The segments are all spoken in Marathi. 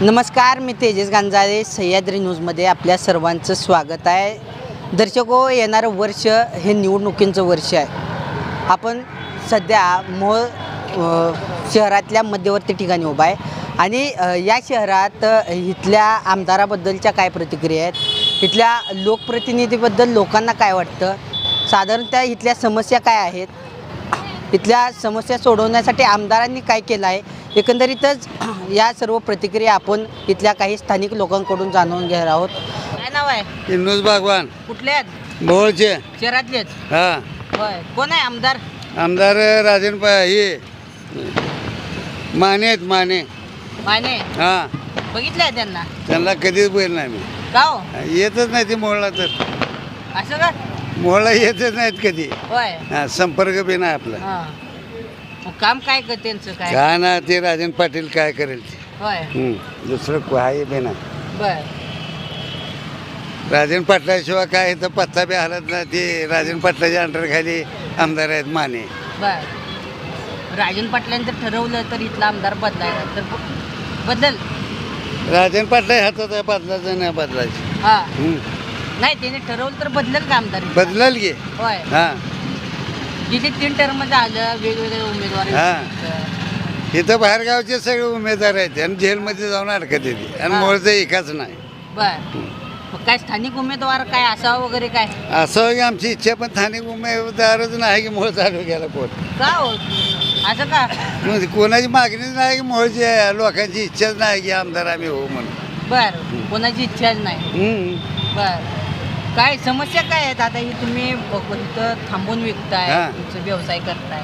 नमस्कार मी तेजस गांजाळे सह्याद्री न्यूजमध्ये आपल्या सर्वांचं स्वागत आहे. दर्शको येणारं वर्ष हे निवडणुकींचं वर्ष आहे. आपण सध्या मोळ शहरातल्या मध्यवर्ती ठिकाणी उभा आहे. आणि या शहरात इथल्या आमदाराबद्दलच्या काय प्रतिक्रिया आहेत? इथल्या लोकप्रतिनिधीबद्दल लोकांना काय वाटतं? साधारणतः इथल्या समस्या काय आहेत? इथल्या समस्या सोडवण्यासाठी आमदारांनी काय केलं आहे? एकंदरीतच या सर्व प्रतिक्रिया आपण इथल्या काही स्थानिक लोकांकडून जाणून घेणार आहोत. काय नाव आहे? इंदूस भगवान कुठले आहेत? मोहोळचे. शहरातलेच हा. होय. कोण आहे आमदार? आमदार राजन प हे माने आहेत माने. माने? हा. बघितलं आहे त्यांना? त्यांना कधीच बैल नाही मी. का हो? येतच नाही ते मोहळा तर असं का? मोहळा येतच नाहीत कधी. होय. हा संपर्क बी नाही आपला. हां. मग काम काय कर त्यांचं काय? काय ना ते राजन पाटील काय करेल ते. होय. हम्म. दुसरं काय बी नाही. बर. राजन पाटलाशिवाय काय इथं पत्ता बी हलत नाही. ते राजन पाटलाच्या अंडर खाली आमदार आहेत माने. बर. राजन पाटलांनी जर ठरवलं तर इथला आमदार बदलायला. तर ब- बदल राजन पाटला हातात आहे बदलायचं नाही बदलायचं. हां. हम्म. नाही त्याने ठरवलं तर बदलेल का आमदार? बदलाल की. होय. हा. जिथे तीन टर्म झालं वेगवेगळे उमेदवार हा. आहेत. इथं बाहेरगावचे सगळे उमेदवार आहेत आणि जेलमध्ये जाऊन अडकत येते आणि हा. मोळचं एकाच नाही. बर. मग काय स्थानिक उमेदवार काय असावं वगैरे काय? असं की आमची इच्छा पण स्थानिक उमेदवारच नाही की मोळ गेला कोण. का हो? असं का? म्हणजे कोणाची मागणीच नाही की मोळची लोकांची इच्छाच नाही की आमदार आम्ही हो म्हणून. बर. कोणाची इच्छाच नाही. हम्म. बर. काय समस्या काय आहेत? आता ही तुम्ही इथं थांबून विकताय हा. तुमचं व्यवसाय करताय.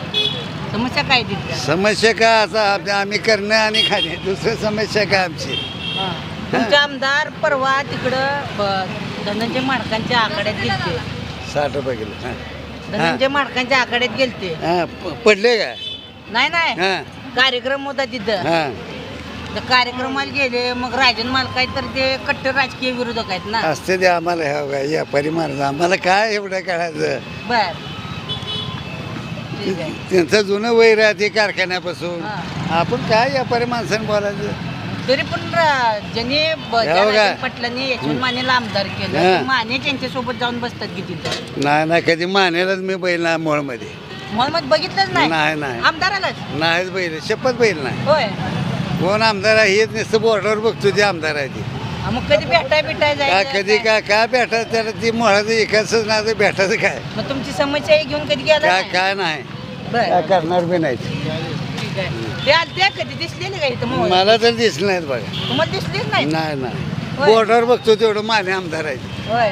समस्या काय तिथल्या समस्या काय आता आप- आम्ही करणं आणि खाणे. दुसरं समस्या काय आमची? हा. तुमचे आमदार परवा तिकडं ब- धनंजय माडकांच्या आखाड्यात गेलते. साठ रुपये किलो. हा. धनंजय माडकांच्या आखाड्यात गेलते. हा पडले काय? नाही नाही. हा. कार्यक्रम होता तिथं. हा. त्या कार्यक्रमाला गेले मग राजन मालकाय तर ते कट्टर राजकीय विरोधक आहेत ना? असते ते आम्हाला ह्या बघा, या परिमाण आम्हाला काय एवढं काढायचं बर. ठीक आहे. त्यांचं जुनं वय राहते कारखान्यापासून. हा. आपण काय व्यापारी माणसाने बोलायचं? तरी पण रा- ज्यांनी ब- ज्या हो का? राजन पाटलांनी यशवंत मानेला आमदार केलं. हा. ते माने त्यांच्यासोबत जाऊन बसतात की तिथं? नाही नाही कधी मानेलाच मी बैल नाही मोळमध्ये. मग बघितलंच नाही? नाही नाही. आमदारालाच? नाहीच बैल शपथ बैल नाही. होय. कोण आमदार आहे हेच नुसतं बोर्डावर बघतो ते आमदार आहे ते. हा, मग कधी भेटाय भेटाय काय जायचं कधी काय काय भेटायचं त्याला? ती मोळाचं एकाच नाही तर भेटायचं काय? मग तुमची समस्या हे घेऊन कधी गेला काय नाही? काय नाही. बर. काय करणार बी नाही ठीक आहे. ते आलते कधी दिसलेले का इथं मोहोळ? मला तर दिसलं नाहीत बघा. तुम्हाला दिसलेच नाही नाही नाही. होय. बोर्डावर बघतो तेवढं माने आमदार आहे होय.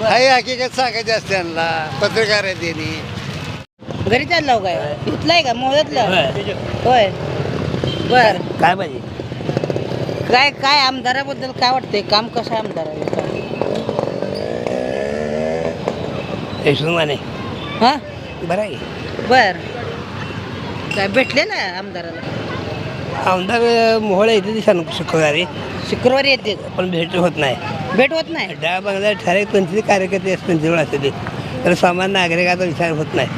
काही हकीकत सांगायची असते त्यांना. पत्रकार आहे त्यांनी. घरी चाललो काय? इथलाय का? मोहळ्यातलं? होय. बर. काय पाहिजे? काय काय आमदाराबद्दल काय वाटतंय? काम कसं आहे आमदाराचं? यशवंत माने. हा? बरं आहे. बर. काय भेटले ना आमदाराला? आमदार मोहळा येते दिसा शुक्रवारी. शुक्रवारी येते पण भेट होत नाही. भेट होत नाही? डाळ बंगला ठराविक पंचवीस कार्यकर्ते त्यांच्याजवळ असते ते. तर सामान्य नागरिकाचा विचार होत नाही.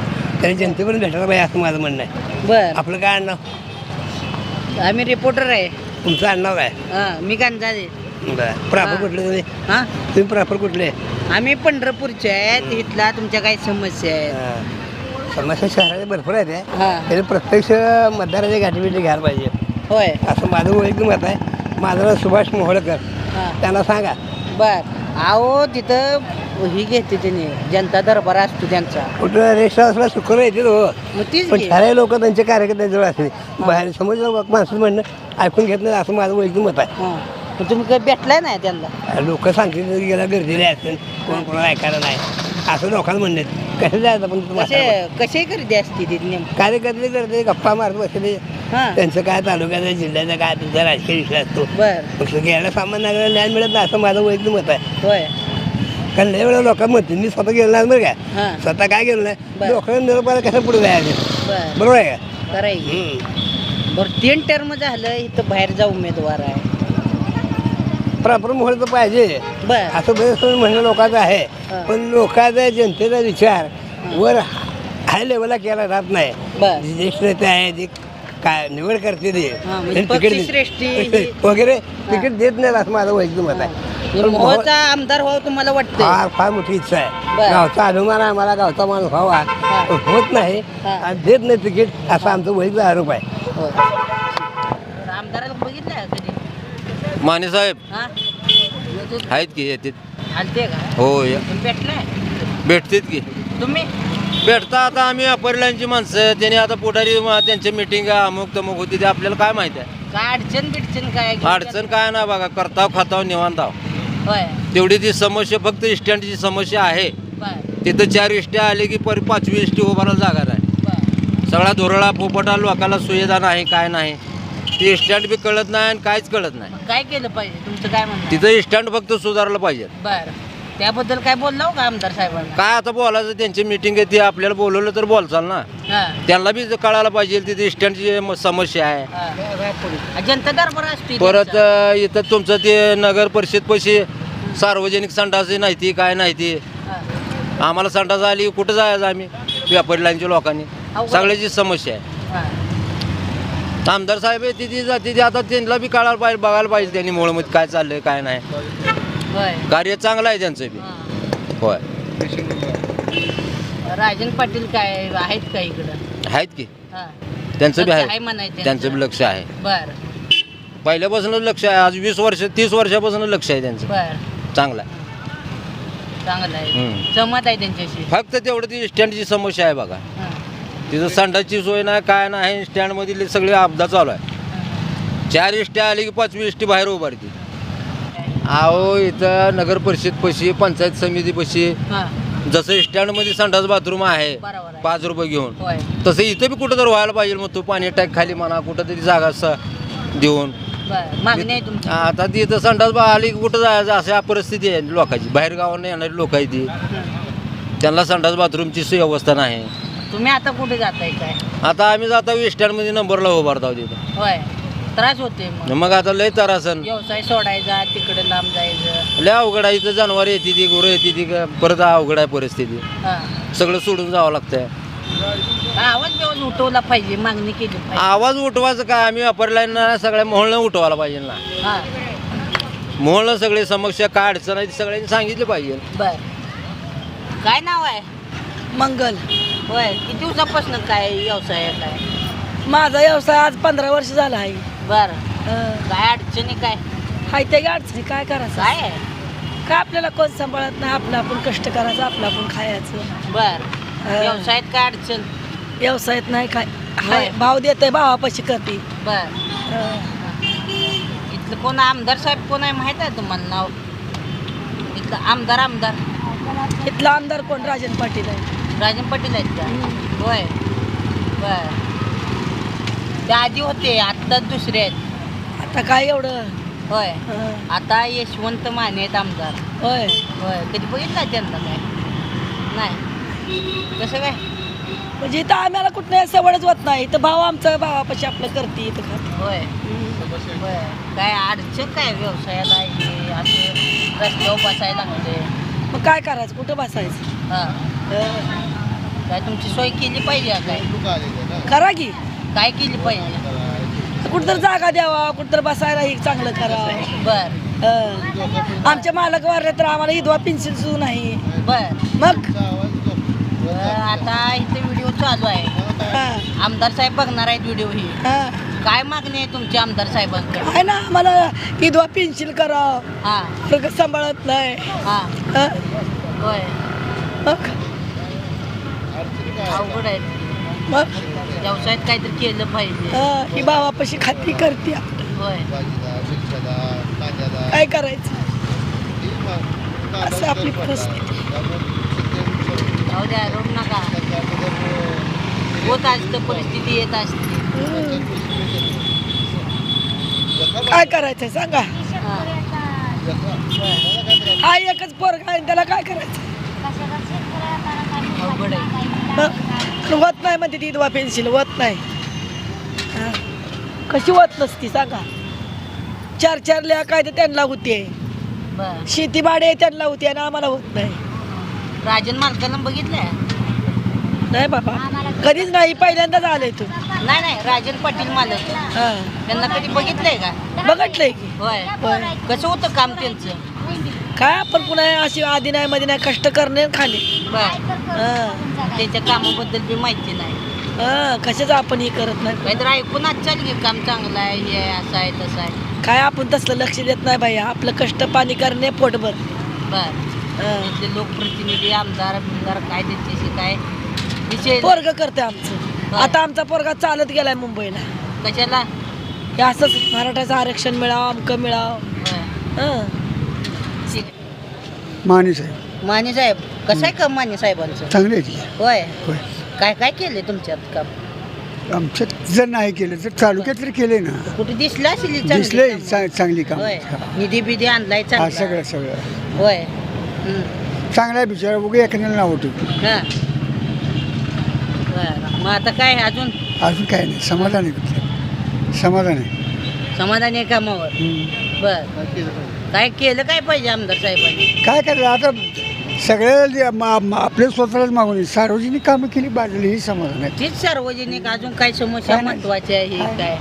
तरी जनतेपर्यंत भेटायला पाहिजे असं माझं म्हणणं आहे. बर. आपलं काय आणणं आम्ही रिपोर्टर आहे. तुमचं आणणं काय? हा मी गांजादे बरं. प्रॉपर. कुठले तुम्ही? हा? तुम्ही प्रॉपर कुठले? आम्ही पंढरपूरचे आहेत. इथला तुमच्या काही समस्या आहेत. हा. समस्या शहराच्या भरपूर आहेत त्या. हा. तरी प्रत्यक्ष मतदाराच्या गाठीबिटी घ्यायला पाहिजे. होय. असं माझं वैयक्तिक मत आहे. माझं नाव सुभाष मोहोळकर. हा. त्यांना सांगा. बर. अहो तिथं ही घेते त्याने. जनता दरबार असतो त्यांचा. कुठं रेस्ट हाऊसला शुक्र येते हो मग तीच पण घे. ठराविक लोक त्यांचे कार्यकर्त्यांजवळ असते बाहेर समोर माणसं म्हणणं ऐकून घेत नाही असं माझं वैयक्तिक मत आहे. हा. पण तुम्ही काही भेटलाय नाही त्यांना? लोक सांगतील की गेला गर्दीला असेल. कोण कोणाला ऐकायला नाही. असं लोकांना म्हणणे कसं जायचं पण तुम्हाला कसे कसे गर्दी असते ती नेमकं. कार्यकर्ते करते गप्पा मारत बसले. हा. त्यांचं काय तालुक्याचा जिल्ह्याचा काय त्यांचा राजकीय विषय असतो. बर. घ्यायला सामान्य नागरिकाला न्याय मिळत नाही असं माझं वैयक्तिक मत आहे. होय. कारण लय वेळा लोक म्हणतील मी स्वतः गेलो नाही बरं काय हा. स्वतः काय गेलो नाही? बरं. लोकांना निरोपाला कसं पुढे जायचं बर. बरोबर आहे का? हम्म. बरं तीन टर्म झालं इथं बाहेरचा उमेदवार आहे. प्रॉपर मोहळ तर पाहिजे. बर. असं बरेच म्हणणं लोकांचं आहे. पण लोकांचा जनतेचा विचार वर हाय लेवलला केला जात नाही. बर. जे ज्येष्ठ नेते आहे जे काय निवड करते ते हा, म्हणजे त्यांनी तिकीट पक्षश्रेष्ठी ही- वगैरे तिकीट देत नाही असं माझं वैयक्तिक मत आहे. पण मोह- मोहचा आमदार व्हावं तुम्हाला वाटतंय. फार फार मोठी इच्छा बर. आहे गावचा अभिमान आहे मला गावचा माणूस व्हावा. होत नाही. हा. आणि देत नाही तिकीट असा आमचा वैयक्तिक आरोप आहे. होय. आमदाराला बघितलं का कधी माने साहेब हा? आहेत की येतात आलते का? हो या. तुम्ही भेटलाय? भेटतात की. तुम्ही? भेटता आता आम्ही अपरलाईनची माणसं त्यांनी आता पुढारी म- त्यांच्या मिटिंग अमुक तमुक होती ते आपल्याला काय माहिती आहे? काय अडचण बिडचण काय? अडचण काय ना बघा करताव खाताव निवांताव होय. तेवढी ती समस्या फक्त स्टँडची समस्या आहे. बर तिथं चार इष्ट्या आले की पर पाचवी इष्टी उभारायला जागा नाही. बर सगळा धोरळा पोपटा लोकांना सुविधा नाही काय नाही. ती स्टँड बी कळत नाही आणि काहीच कळत नाही. मग काय केलं पाहिजे? तुमचं काय म्हणणं तिथं स्टँड फक्त सुधारलं पाहिजे. बर. त्याबद्दल काय बोललो का आमदार साहेबांना? काय आता बोलायचं त्यांची मिटिंग आहे ती आपल्याला बोलवलं तर बोलचाल ना. हा त्यांना बी कळायला पाहिजे तिथे स्टँडची समस्या आहे. जनता दरबार असते परत इथं तुमचं ते नगर परिषद पैसे सार्वजनिक संडास नाही ती काय नाही ती. आम्हाला संडास आली कुठं जायचं आम्ही? व्यापारी लाईनच्या लोकांनी. सगळ्याची समस्या आहे. आमदार साहेब आहे तिथे जाते ते आता त्यांना बी कळायला पाहिजे बघायला पाहिजे त्यांनी मुळमध्ये काय चाललंय काय नाही. कार्य चांगलं आहे त्यांचं बी. होय. राजन पाटील काय आहेत का इकडं? आहेत की? हा. त्यांचं बी लक्ष आहे. त्यांचं बी लक्ष आहे. बर. पहिल्यापासूनच लक्ष आहे. आज वीस वर्ष तीस वर्षापासून लक्ष आहे त्यांचं. बर. चांगलं आहे. चांगलं आहे. हम्म. जमत आहे त्यांच्याशी. फक्त तेवढं ती स्टँडची समस्या आहे बघा. हा. तिथं संडासची सोय नाही काय नाही स्टँडमधील सगळे अपघात चालू आहे. चार इष्ट्या आली की पाचवी इष्टी बाहेर उभारती. अहो इथं नगर परिषद पशी पंचायत समिती पशी हा. जसं स्टँडमध्ये संडास बाथरूम आहे बरोबर आहे. पाच रुपये घेऊन. होय. तसं इथं बी कुठं तर व्हायला पाहिजे मग तू पाणी टॅक खाली म्हणा कुठं तरी जागा स- देऊन. बर मागणी आहे तुमची? आता ती इथं संडास बा आली की कुठं जायचं अशा परिस्थिती आहे लोकांची. बाहेर गावांना येणारी लोक आहे ती. त्यांना संडास बाथरूमची व्यवस्था नाही. तुम्ही आता कुठे जाताय काय? आता आम्ही जातो स्टँडमध्ये नंबरला उभारतो तिथं होय. त्रास होते मग. मग आता लय तरासन व्यवसाय सोडायचा तिकडे लांब जायचं. लय अवघड आहे इथं जनावर येते ती गुरं येते ती का- परत अवघड आहे परिस्थिती. हा. सगळं सोडून जावं लागतंय. आवाज बिवाज उठवला पाहिजे मागणी केली पाहिजे. आवाज उठवायचं काय? आम्ही वापरलाय ना सगळ्या मोहळनं उठवायला पाहिजे ना. हा. मोहळनं सगळे समस्या काय अडचण आहे ती सगळ्यांनी सांगितलं पाहिजे. बर. काय नाव आहे? मंगल. होय किती दिवसापासून काय व्यवसाय आहे काय? माझा व्यवसाय आज पंधरा वर्ष झाला आहे. बर. काय अडचणी काय? हाय त्या अडचणी काय करायचं? काय आहे? काय आपल्याला कोण सांभाळत नाही? आपलं आपण कष्ट करायचं आपलं आपण खायचं. बर. व्यवसायात काय अडचण? व्यवसायात नाही काय. हाय होय. भाव देते भावापाशी करते बर. इथलं कोण आमदार साहेब कोण आहे माहीत आहे तुम्हाला नाव? इथलं आमदार आमदार. इथला आमदार कोण? राजन पाटील आहे. राजन पाटील आहेत का? होय. बर. त्या आधी होते आत्ता दुसरे आहेत. आता काय एवढं? होय. आता यशवंत माने आहेत आमदार. होय. होय. कधी बघितलं त्यांना काय? नाही. कसं काय? म्हणजे इथं आम्हाला कुठं सवडच होत नाही. इथं भाव आमचा भावापाशी आपलं करते इथं खाते. होय. होय. काय अडचण काय व्यवसायाला हे असं रस्त्यावर बसायला लागते मग काय करायचं? कुठं बसायचं? हां. काय तुमची सोय केली पाहिजे का काय? करा की. काय केली पाहिजे? कुठं जागा द्यावा कुठं बसायला ही चांगलं करावं. बर. अं, आमचे मालक वारले तर आम्हाला इदवा पेन्शन सुद्धा नाही. बर. मग? बर, आता इथे व्हिडिओ चालू आहे. हा, आमदार साहेब बघणार आहेत व्हिडिओ ही. हा. काय मागणी आहे तुमची आमदार साहेबांकडे? आहे ना आम्हाला इदवा पेन्शन करावं. हां. सांभाळत नाही. हां. हा, होय. मग? अवघड आहे. मग? व्यवसायात काहीतरी केलं पाहिजे. हा, ही भावापाशी खाती करते. होय. काय करायचं? असं आपली परिस्थिती. जाऊ द्या रोड नका. होत असतं परिस्थिती येत असते हम्म. काय करायचं सांगा? हां. हा एकच पोरगा आहे त्याला काय करायचं? अवघड आहे. मग होत नाही म्हणते ती इदवा पेन्सिल होत नाही. हा. कशी होत नसती सांगा. चार चार लिहा काय तर त्यांना होते. बर. शेती भाडे त्यांना होती आणि आम्हाला होत नाही. राजन मालकाला बघितलंय? नाही बाबा. कधीच नाही पहिल्यांदाच आलोय तू. नाही नाही राजन पाटील मालक. हा. त्यांना कधी बघितलंय का? बघितलंय की. होय. कसं होतं काम त्यांचं? काय आपण पुन्हा अशी आधी नाही मध्ये नाही कष्ट करणे बर. हा. त्यांच्या कामाबद्दल बी माहिती नाही. हा कशाच आपण हे करत नाही? काहीतरी ऐकून आज चाल की काम चांगलं आहे हे आहे, असं आहे तसं आहे. काय आपण तसलं लक्ष देत नाही बाई आपलं कष्ट पाणी करणे पोटभर. बर. हा. लोकप्रतिनिधी आमदार बिमदार काय त्यांच्याशी काय विषय पोरग करते आमचं. आता आमचा पोरगा चालत गेलाय मुंबईला. कशाला? हे असंच मराठाचं आरक्षण मिळावं अमकं मिळावं. हं. माने साहेब. माने साहेब. कसं आहे काम माने साहेबांचं? चांगले आहे ती. होय. होय. काय काय केले तुमच्यात काम? आमच्यात जर नाही केलं तर तालुक्यात तर केले ना. कुठे दिसलं असेल ही चांगली दिसले कामं? चांगली काम. होय. निधी बिधी आणलाय हा चांगला. सगळं सगळं. होय. चांगला आहे बिचारा बघू एखाद्याला नाव ठेवतो. हा. बरं मग आता काय अजून? अजून काय नाही समाधान आहे कुठलं? समाधान आहे. समाधान आहे कामावर. बर. काय केलं काय पाहिजे आमदार साहेबांनी? काय करायचं? आता सगळ्या मा- मा- आपल्या स्वतःलाच मागून आहे. सार्वजनिक कामं केली बाजली ही समाधान आहे. तीच सार्वजनिक अजून काय समस्या काय नाही. महत्त्वाच्या आहे काय काय?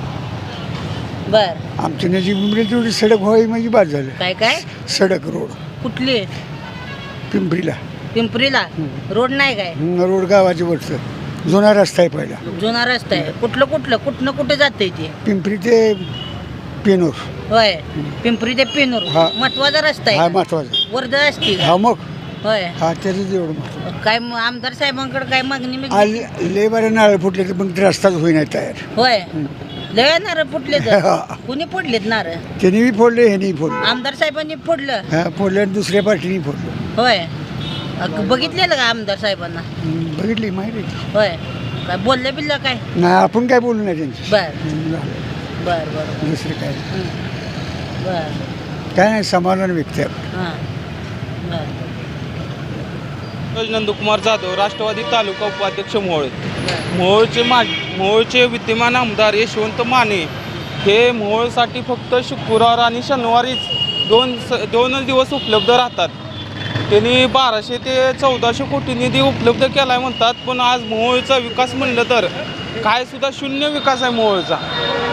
बर. आमच्या नजीक तेवढी सडक व्हावी म्हणजे बाद झालं काय काय? सडक रोड. कुठली? पिंपरीला. पिंपरीला? रोड नाही काय? रोड गावाच्या वरचं. जुना रस्ता आहे पहिला. जुना रस्ता आहे. कुठलं कुठलं? कुठनं कुठे जाते ते? पिंपरी ते पेनूर. होय. पिंपरी ते पेनूर. हा. महत्त्वाचा रस्ता हा आहे महत्त्वाचा. वर्धा असते का? हा मग. होय. हा त्याचं एवढं काय म- आमदार साहेबांकडे काय मागणी बिगणी? आल- लय बरे नारळ फुटले तर मग ते रस्ताच होईना तयार. होय. लय नारळ फुटले हा. कुणी फोडलेत नारळ? त्यांनी बी फोडले ह्यांनी फोडलं. आमदार साहेबांनी फोडलं. हा फोडलं आणि दुसऱ्या पार्टीने फोडलं. होय. अग, बघितलेलं का आमदार साहेबांना? हम्म, बघितली माहिती. होय. काय बोलले बिल्लं काय? नाही आपण काय बोलू नाही त्यांची. बर. बर बर दुसरं काय. बर. काय नाही समाधान व्यक्त. हां. बर. नंदकुमार जाधव राष्ट्रवादी तालुका उपाध्यक्ष मोहोळ. मोहोळचे मा मोहोळचे विद्यमान आमदार यशवंत माने हे मोहोळसाठी फक्त शुक्रवार आणि शनिवारीच दोन स दोनच दिवस उपलब्ध राहतात. त्यांनी बाराशे ते चौदाशे कोटी निधी उपलब्ध केला आहे म्हणतात पण आज मोहोळचा विकास म्हणलं तर काय सुद्धा शून्य विकास आहे मोहोळचा.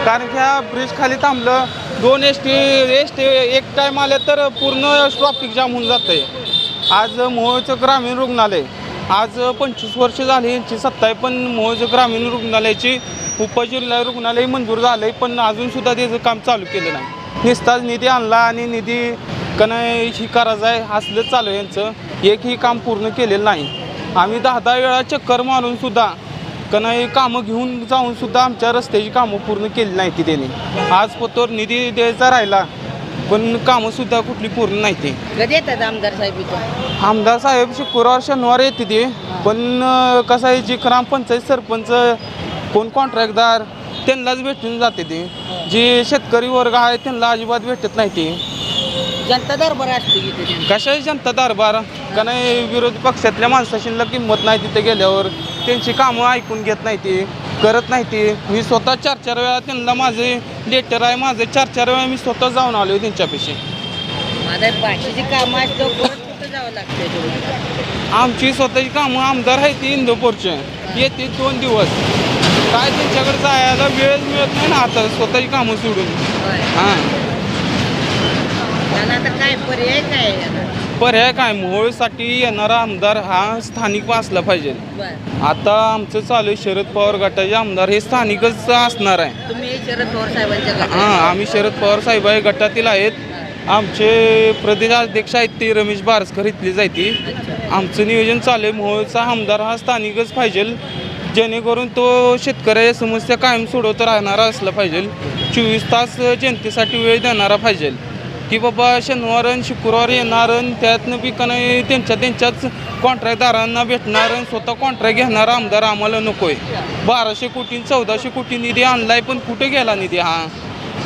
कारण की ह्या ब्रिज खाली थांबलं दोन एस टी एस टी एक टाईम आले तर पूर्ण ट्रॉफिक जाम होऊन जातं आहे आज मोहोळचं ग्रामीण रुग्णालय आज पंचवीस वर्ष झाली यांची सत्ता आहे पण मोहोळचं ग्रामीण रुग्णालयाची उपजिल्हा रुग्णालय मंजूर झालं आहे पण अजूनसुद्धा त्याचं काम चालू केलं नाही. नुसताच निधी आणला आणि निधी कनाय ही करायचं आहे असलं चालू आहे यांचं. एकही काम पूर्ण केलेलं नाही. आम्ही दहा दहा वेळा चक्कर मारून सुद्धा कनाई कामं घेऊन जाऊन सुद्धा आमच्या रस्त्याची कामं पूर्ण केली नाही ती त्यांनी. आज पतोर निधी द्यायचा राहिला पण कामं सुद्धा कुठली पूर्ण नाही ती कधी येतात आमदार साहेब इथं? आमदार साहेब शुक्रवार शनिवार येते ते पण कसं आहे जी ग्रामपंचायत सरपंच कोण कॉन्ट्रॅक्टदार त्यांनाच भेटून जाते ते. जे शेतकरी वर्ग आहे त्यांना अजिबात भेटत नाही ते. जनता दरबार असतो इथे त्यांचा. कशा जनता दरबार? का नाही विरोधी पक्षातल्या माणसाशीला किंमत नाही तिथे गेल्यावर? त्यांची कामं ऐकून घेत नाही ते करत नाही ते. मी स्वतः चार चार वेळा त्यांना माझे लेटर आहे माझे चार चार वेळा मी स्वतः जाऊन आलो माझ्या भाषेची कामं परत कुठं जावं आमची स्वतःची कामं आमदार आहे ती इंदोपूरचे. येते दोन दिवस. काय त्यांच्याकडे जायला वेळच मिळत नाही ना आता स्वतःची कामं सोडून. होय. हां. त्याला आता काय पर्याय काय आहे आता? पर्याय काय? मोहोळसाठी येणारा आमदार हा स्थानिक असला पाहिजे. बर. आता आमचं चालू आहे शरद पवार गटाचे आमदार. हे स्थानिकच असणार आहे. तुम्ही शरद पवार साहेबांच्या गटात हां आम्ही शरद पवार साहेब आहे गटातील आहेत. आमचे प्रदेशाध्यक्ष आहेत ते रमेश बारसकर इथले जायती. आमचं नियोजन चालू आहे. मोहोळचा आमदार हा स्थानिकच पाहिजे. जेणेकरून तो शेतकऱ्याच्या समस्या कायम सोडवत राहणारा असला पाहिजे. चोवीस तास जनतेसाठी वेळ देणारा पाहिजे. की बाबा शनिवार आणि शुक्रवार येणार आणि त्यातनं बी का नाही त्यांच्या त्यांच्याच कॉन्ट्रॅक्टदारांना भेटणार आणि स्वतः कॉन्ट्रॅक्ट घेणार आमदार आम्हाला नको आहे बाराशे कोटी चौदाशे कोटी निधी आणलाय पण कुठे गेला निधी हा?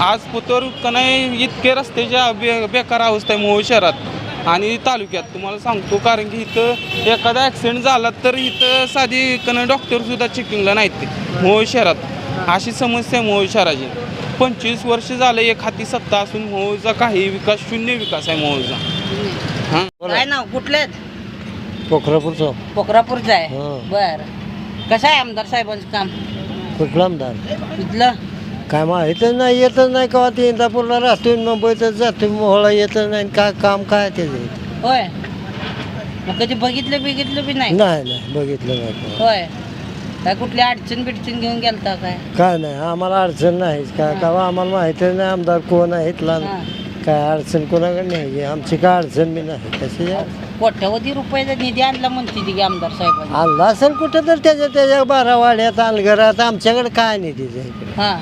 आज पुतर का नाही इतके रस्त्याच्या बे बेकार अवस्था आहे मोहोळ शहरात आणि तालुक्यात. तुम्हाला सांगतो कारण की इथं एखादा ॲक्सिडेंट झाला तर इथं साधी कन डॉक्टरसुद्धा चेकिंगला नाहीत ते मोहोळ शहरात. अशी समस्या आहे मोहोळ शहराची. पंचवीस वर्ष झालं एक हाती सत्ता असून मोहोळचा काही विकास शून्य विकास आहे मोहोळचा हां काय नाव? कुठलं पोखरापूरचं पोखरापूरचं आहे. हो. बर. कसं आहे आमदार साहेबांचं काम? कुठला आमदार? इथलं काय माहीतच नाही येतच नाही का ते इंदापूरला राहतोय मुंबईतच जातोय मोहळा येतच नाही काय काम काय त्याचं होय. मग कधी बघितलं बिघितलं बी नाही? नाही नाही बघितलं नाही. होय. काय कुठली अडचण बिडचण घेऊन गेलता काय? काय नाही आम्हाला अडचण नाहीच काय का आम्हाला माहीतच नाही आमदार कोण आहे इथला. हां. काय अडचण कोणाकडे नाही आमची काय अडचण बी नाही. कशी कोट्यावधी रुपयाचा निधी आणला म्हणते ती की आमदार साहेबांनी. आणला असेल कुठं तर त्याच्या त्याच्या बारा वाड्यात अलगरात आमच्याकडे काय नाही इकडे हां.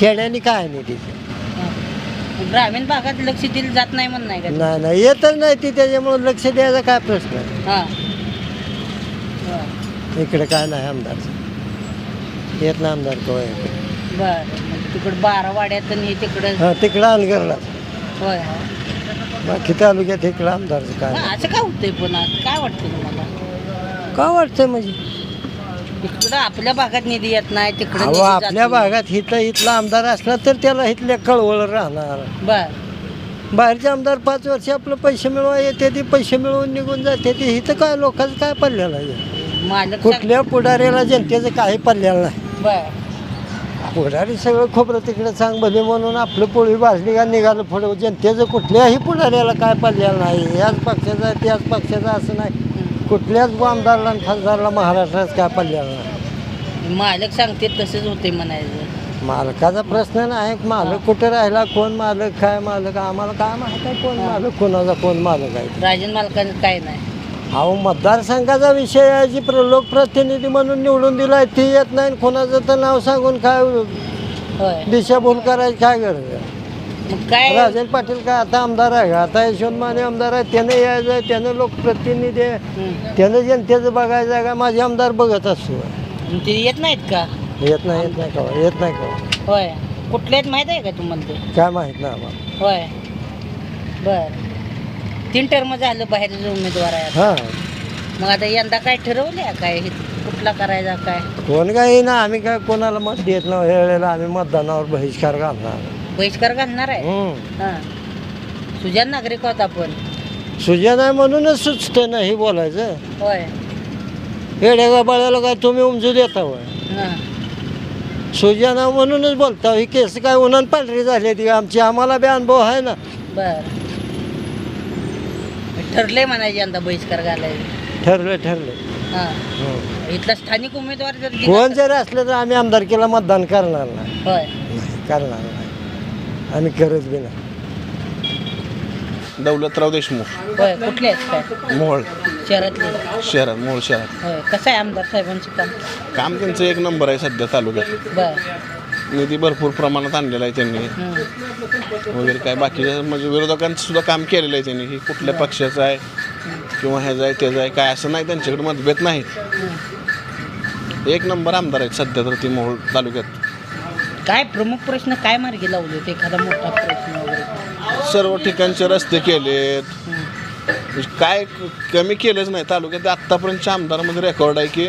खेड्याने काय नाही हां. ग्रामीण भागात लक्ष दिलं जात नाही म्हणून नाही का नाही नाही. येतच नाही ती. त्याच्यामुळे लक्ष द्यायचा काय प्रश्न आहे? हां. बरं इकडे काय नाही आमदारचं येत नाही आमदार कवा इकडे बरं मग तिकडं बारा वाड्यात आणि हे तिकडं हा तिकडं अलगरला होय. बाकी तालुक्यात इकडं आमदारचं काय मग. असं काय होतंय आज? काय वाटतं तुम्हाला? का वाटतंय म्हणजे? इकडं आपल्या भागात निधी येत नाही तिकडं अहो निधी जात आपल्या नाही. भागात इथला इथला आमदार असला तर त्याला इथल्या कळवळ राहणार. बर. बाहेरचे आमदार पाच वर्ष आपलं पैसे मिळवा येते ते पैसे मिळवून निघून जाते ते. इथं काय लोकांचं काय पडलेलं आहे? मालक कुठल्या पुढाऱ्याला जनतेचं काही पडलेलं नाही. बर. पुढारी सगळं खोबरं तिकडे चांग भले म्हणून आपलं पोळी भाजली का निघालं पुढं. जनतेचं कुठल्याही पुढाऱ्याला काय पडलेलं नाही. याच पक्षाचा आहे, त्याच पक्षाचा असं नाही. कुठल्याच आमदारला आणि खासदारला महाराष्ट्रात काय पडलेलं नाही. मालक सांगते तसंच होते म्हणायचं. मालकाचा प्रश्न नाही. मालक कुठे राहिला कोण मालक काय मालक? आम्हाला काय माहीत आहे कोण मालक कोणाचा कोण मालक आहे? राजन मालकांचं काय नाही. अहो मतदारसंघाचा विषय आहे जी प्र लोकप्रतिनिधी म्हणून निवडून दिलाय ती येत नाही आणि कोणाचं तर नाव सांगून काय होय. दिशाभूल करायची काय गरज आहे? मग काय? राजन पाटील काय आता आमदार आहे? का आता यशवंत माने आमदार आहे त्यानं यायचं आहे त्यानं लोकप्रतिनिधी आहे हं. त्यानं जनतेचं बघायचं आहे का? माझे आमदार बघत असतो. मग ते येत नाहीत का? येत नाही येत नाही का येत नाही का होय. कुठले आहेत माहीत आहे का तुम्हाला ते? काय माहीत नाही आम्हाला. होय. बर. तीन टर्म झालं बाहेरचे उमेदवार आहे. हां. मग आता यंदा काय ठरवले काय? हे कुठला करायचा काय? कोण काही ना आम्ही काय कोणाला मत देत नाही. ह्या वेळेला आम्ही मतदानावर बहिष्कार घालणार. बहिष्कार घालणार आहे? हम्म. हां. सुजान नागरिक होता आपण सुजन आहे म्हणूनच सुचतं नाही बोलायचं. होय. येड्या गाबाळ्याला काय तुम्ही उमजू देता होय? हां. सुजन आहे म्हणूनच बोलता. ही केस काय उन्हान पांढरी झाली ती. आमची आम्हाला बी अनुभव आहे ना. बर. ठरले म्हणायचे यंदा बहिष्कार घालायचे ठरलं ठरलं हां. हं. इथला स्थानिक उमेदवार जर दिला कोण जर असलं तर आम्ही आमदारकीला मतदान करणार नाही. होय. नाही, करणार नाही. आम्ही करत बी नाही. दौलतराव देशमुख. होय कुठले आहेत काय? मोहोळ. शहरातले. शहरात मोहोळ शहरात. होय कसं आहे आमदार साहेबांचं काम? काम त्यांचं एक नंबर आहे सध्या तालुक्यात. बर. निधी भरपूर प्रमाणात आणलेला आहे त्यांनी. वगैरे काय बाकीच्या म्हणजे विरोधकांचं सुद्धा काम केलेलं आहे त्यांनी. की कुठल्या पक्षाचं आहे किंवा ह्याचं आहे त्याचं आहे काय असं नाही त्यांच्याकडे मतभेद नाहीत. एक नंबर आमदार आहेत सध्या तर ती मोहोळ तालुक्यात. काय प्रमुख प्रश्न काय मार्गी लावले एखादा मोठा प्रश्न वगैरे? सर्व ठिकाणचे रस्ते केलेत. काय कमी केलंच नाही. तालुक्यात आत्तापर्यंतच्या आमदारामध्ये रेकॉर्ड आहे की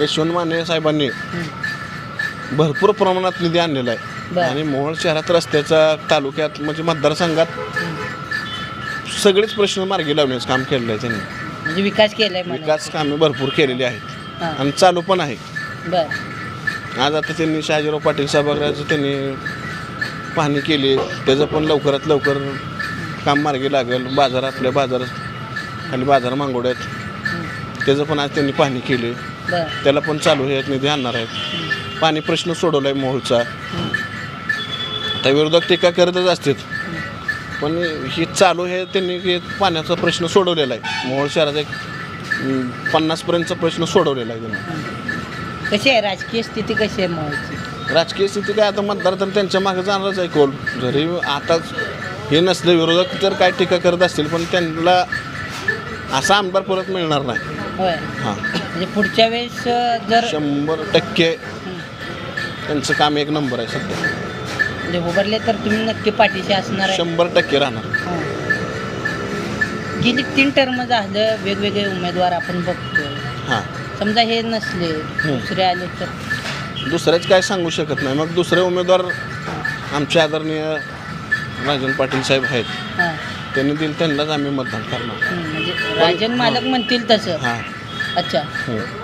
यशवंत माने साहेबांनी भरपूर प्रमाणात निधी आणलेला आहे. आणि मोहोळ शहरात रस्त्याचा तालुक्यात म्हणजे मतदारसंघात सगळेच प्रश्न मार्गी लावण्याचं काम केलेलं आहे त्यांनी. म्हणजे विकास केलाय विकास कामे भरपूर केलेली आहेत. हां. आणि चालू पण आहे. बर. आज आता त्यांनी शहाजीराव पाटील सभागृहाचं त्यांनी पाहणी केली. त्याचं पण लवकरात लवकर काम मार्गी लागेल. बाजार आपल्या बाजारात खाली बाजार मागवड्यात त्याचं पण आज त्यांनी पाहणी केली. बर. त्याला पण चालू आहेत निधी आणणार आहेत. पाणी प्रश्न सोडवला आहे मोहोळचा. आता विरोधक टीका करतच असतात पण ही चालू आहे त्यांनी हे पाण्याचा प्रश्न सोडवलेला आहे. मोहोळ शहराचा एक पन्नासपर्यंतचा प्रश्न सोडवलेला आहे त्यांनी. कशी आहे? राजकीय स्थिती कशी आहे मोहची राजकीय स्थिती काय? आता मतदार तर त्यांच्या मागे जाणारच आहे कोल जरी आताच हे नसले विरोधक तर काय टीका करत असतील पण त्यांना असा आमदार परत मिळणार नाही. होय. हां. म्हणजे पुढच्या वेळेस अं, जर शंभर टक्के त्यांचं काम एक नंबर आहे सध्या. म्हणजे उभारले तर तुम्ही नक्की पाठीशी असणार आहे. शंभर टक्के राहणार. हां. गेली तीन टर्म झालं वेगवेगळे उमेदवार आपण बघतोय. हां. समजा हे नसले दुसरे आले तर? दुसऱ्याच काय सांगू शकत नाही. मग दुसरे उमेदवार आमचे आदरणीय राजन पाटील साहेब आहेत. हां. त्यांनी दिलं त्यांनाच आम्ही मतदान करणार. हं, म्हणजे राजन मालक म्हणतील तसं. हां. अच्छा. हो.